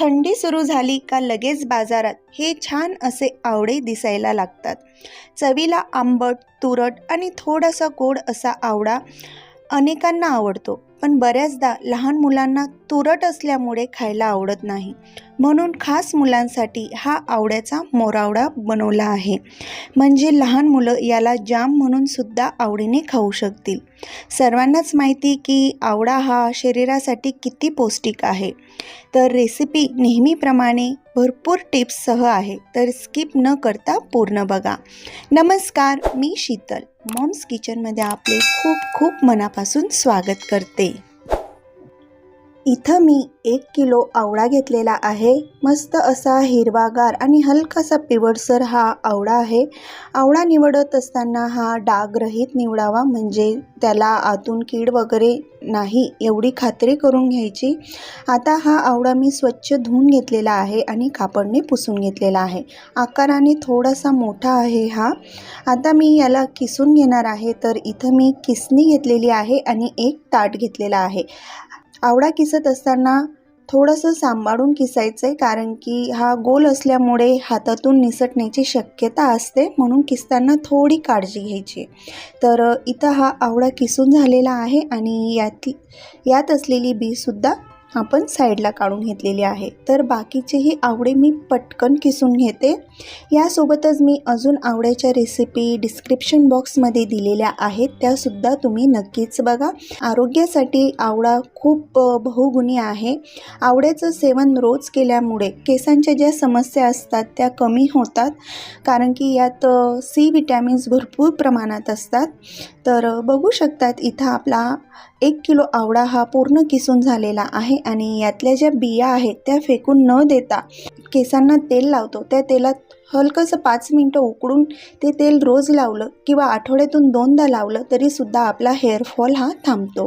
थंडी सुरू झाली का लगेच बाजारात? हे छान असे आवडे दिसायला लागतात. चवीला आंबट तुरट आणि थोडासा गोड असा आवडा अनेकांना आवडतो पण बऱ्याचदा लहान मुलांना तुरट असल्यामुळे खायला आवडत नाही. म्हणून खास मुलांसाठी हा आवड्याचा मोरावडा बनवला आहे. म्हणजे लहान मुलं याला जाम म्हणून सुद्धा आवडीने खाऊ शकतील. सर्वांनाच माहिती की आवडा हा शरीरासाठी किती पौष्टिक आहे. तर रेसिपी नेहमीप्रमाणे भरपूर टिप्ससह आहे तर स्किप न करता पूर्ण बघा. नमस्कार मी शीतल. मॉम्स किचनमध्ये आपले खूप खूप मनापासून स्वागत करते. इथं मी एक किलो आवळा घेतलेला आहे. मस्त असा हिरवागार आणि हलकासा पिवळसर हा आवळा आहे. आवळा निवडत असताना हा डागरहित निवडावा म्हणजे त्याला आतून कीड वगैरे नाही एवढी खात्री करून घ्यायची. आता हा आवळा मी स्वच्छ धुवून घेतलेला आहे आणि कापडने पुसून घेतलेला आहे. आकाराने थोडासा मोठा आहे हा. आता मी याला किसून घेणार आहे. तर इथं मी किसणी घेतलेली आहे आणि एक ताट घेतलेला आहे. आवडा किसत असताना थोडंसं सांभाळून किसायचं आहे कारण की हा गोल असल्यामुळे हातातून निसटण्याची शक्यता असते म्हणून किसताना थोडी काळजी घ्यायची. तर इथं हा आवडा किसून झालेला आहे आणि यात यात असलेली बीसुद्धा आपण साईडला काढून घेतलेली आहे. तर बाकीचेही आवडे मी पटकन किसून घेते. यासोबतच मी अजून आवड्याच्या रेसिपी डिस्क्रिप्शन बॉक्समध्ये दिलेल्या आहेत. त्यासुद्धा तुम्ही नक्कीच बघा. आरोग्यासाठी आवळा खूप बहुगुणी आहे. आवड्याचं सेवन रोज केल्यामुळे केसांच्या ज्या समस्या असतात त्या कमी होतात. कारण की यात सी विटॅमिन्स भरपूर प्रमाणात असतात. तर बघू शकतात इथं आपला एक किलो आवळा हा पूर्ण किसून झालेला आहे. आणि यातल्या ज्या बिया आहेत त्या फेकून न देता केसांना तेल लावतो. त्या तेलात हलकंसं पाच मिनटं उकडून ते तेल रोज लावलं किंवा आठवड्यातून दोनदा लावलं तरीसुद्धा आपला हेअरफॉल हा थांबतो.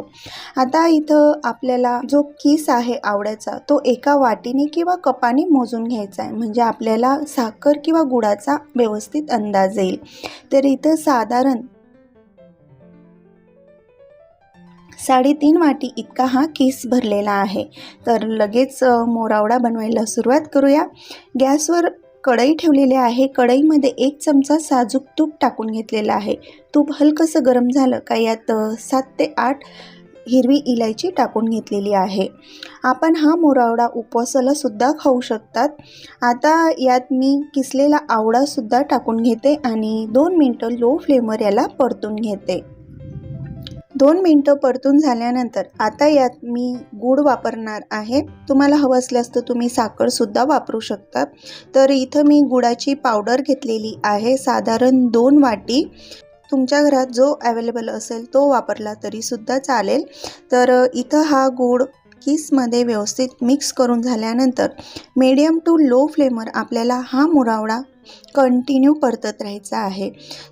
आता इथं आपल्याला जो किस आहे आवड्याचा तो एका वाटीने किंवा कपाने मोजून घ्यायचा आहे. म्हणजे आपल्याला साखर किंवा गुळाचा व्यवस्थित अंदाज येईल. तर इथं साधारण साडेतीन वाटी इतका हा केस भरलेला आहे. तर लगेच मोरावडा बनवायला सुरुवात करूया. गॅसवर कढई ठेवलेली आहे. कढईमध्ये एक चमचा साजूक तूप टाकून घेतलेलं आहे. तूप हलकंसं गरम झालं का यात सात ते आठ हिरवी इलायची टाकून घेतलेली आहे. आपण हा मोरावडा उपवासाला सुद्धा खाऊ शकतात. आता यात मी किसलेला आवडासुद्धा टाकून घेते आणि दोन मिनटं लो फ्लेमवर याला परतून घेते. दोन मिनटं परतून झाल्यानंतर आता यात मी गूळ वापरणार आहे. तुम्हाला हवं असल्यास तर तुम्ही साखरसुद्धा वापरू शकता. तर इथं मी गुळाची पावडर घेतलेली आहे. साधारण दोन वाटी. तुमच्या घरात जो अवेलेबल असेल तो वापरला तरीसुद्धा चालेल. तर इथं हा गूळ किसमध्ये व्यवस्थित मिक्स करून झाल्यानंतर मीडियम टू लो फ्लेमवर आपल्याला हा मुरावडा कंटिन्यू परतत राहायचा आहे.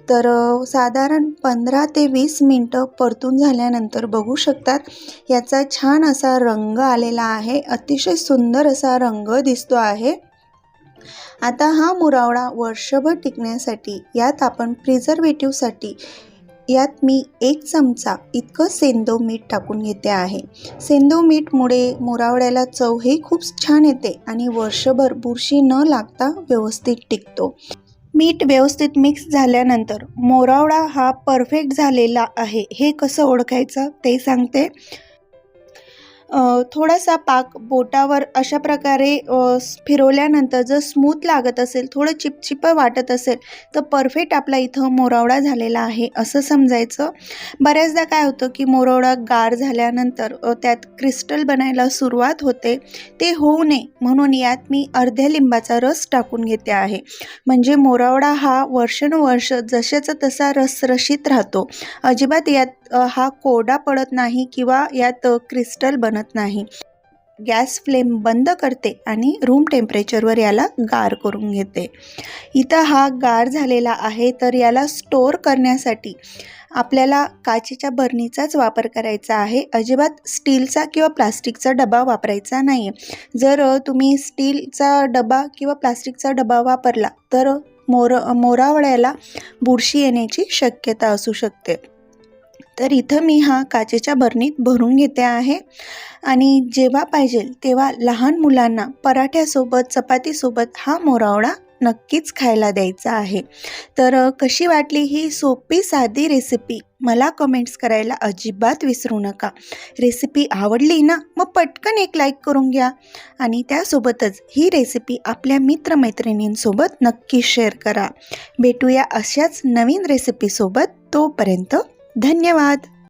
तर साधारण पंधरा ते वीस मिनटं परतून झाल्यानंतर बघू शकतात याचा छान असा रंग आलेला आहे. अतिशय सुंदर असा रंग दिसतो आहे. आता हा मुरावडा वर्षभर टिकण्यासाठी यात आपण प्रिझर्वेटिव्हसाठी यात मी एक चमचा इतकं सेंदो मीठ टाकून घेते आहे. सेंदो मीठमुळे मुरावड्याला चवही खूप छान येते आणि वर्षभर बुरशी न लागता व्यवस्थित टिकतो. मीठ व्यवस्थित मिक्स झाल्यानंतर मोरावडा हा परफेक्ट झालेला आहे. हे कसं ओळखायचं ते सांगते. थोडासा पाक बोटावर अशा प्रकारे फिरवल्यानंतर जर स्मूथ लागत असेल थोडं चिपचिप वाटत असेल तर परफेक्ट आपला इथं मोरावडा झालेला आहे असं समजायचं. बऱ्याचदा काय होतं की मोरावडा गार झाल्यानंतर त्यात क्रिस्टल बनायला सुरुवात होते. ते होऊ नये म्हणून यात मी अर्ध्या लिंबाचा रस टाकून घेते आहे. म्हणजे मोरावडा हा वर्षानुवर्ष जशाचा तसा रसरशीत राहतो. अजिबात यात हा कोरडा पडत नाही किंवा यात क्रिस्टल बन बनत नाही. गॅस फ्लेम बंद करते आणि रूम टेम्परेचरवर याला गार करून घेते. इथं हा गार झालेला आहे तर याला स्टोअर करण्यासाठी आपल्याला काचेच्या बरणीचाच वापर करायचा आहे. अजिबात स्टीलचा किंवा प्लास्टिकचा डबा वापरायचा नाही आहे जर तुम्ही स्टीलचा डबा किंवा प्लास्टिकचा डबा वापरला तर मोर मोरावळ्याला बुरशी येण्याची शक्यता असू शकते. तर इथं मी हा काचेच्या बरणीत भरून घेते आहे. आणि जेव्हा पाहिजे तेव्हा लहान मुलांना पराठ्यासोबत चपातीसोबत हा मोरावळा नक्कीच खायला द्यायचा आहे. तर कशी वाटली ही सोपी साधी रेसिपी मला कमेंट्स करायला अजिबात विसरू नका. रेसिपी आवडली ना मग पटकन एक लाईक करून घ्या. आणि त्यासोबतच ही रेसिपी आपल्या मित्रमैत्रिणींसोबत नक्की शेअर करा. भेटूया अशाच नवीन रेसिपीसोबत तोपर्यंत धन्यवाद.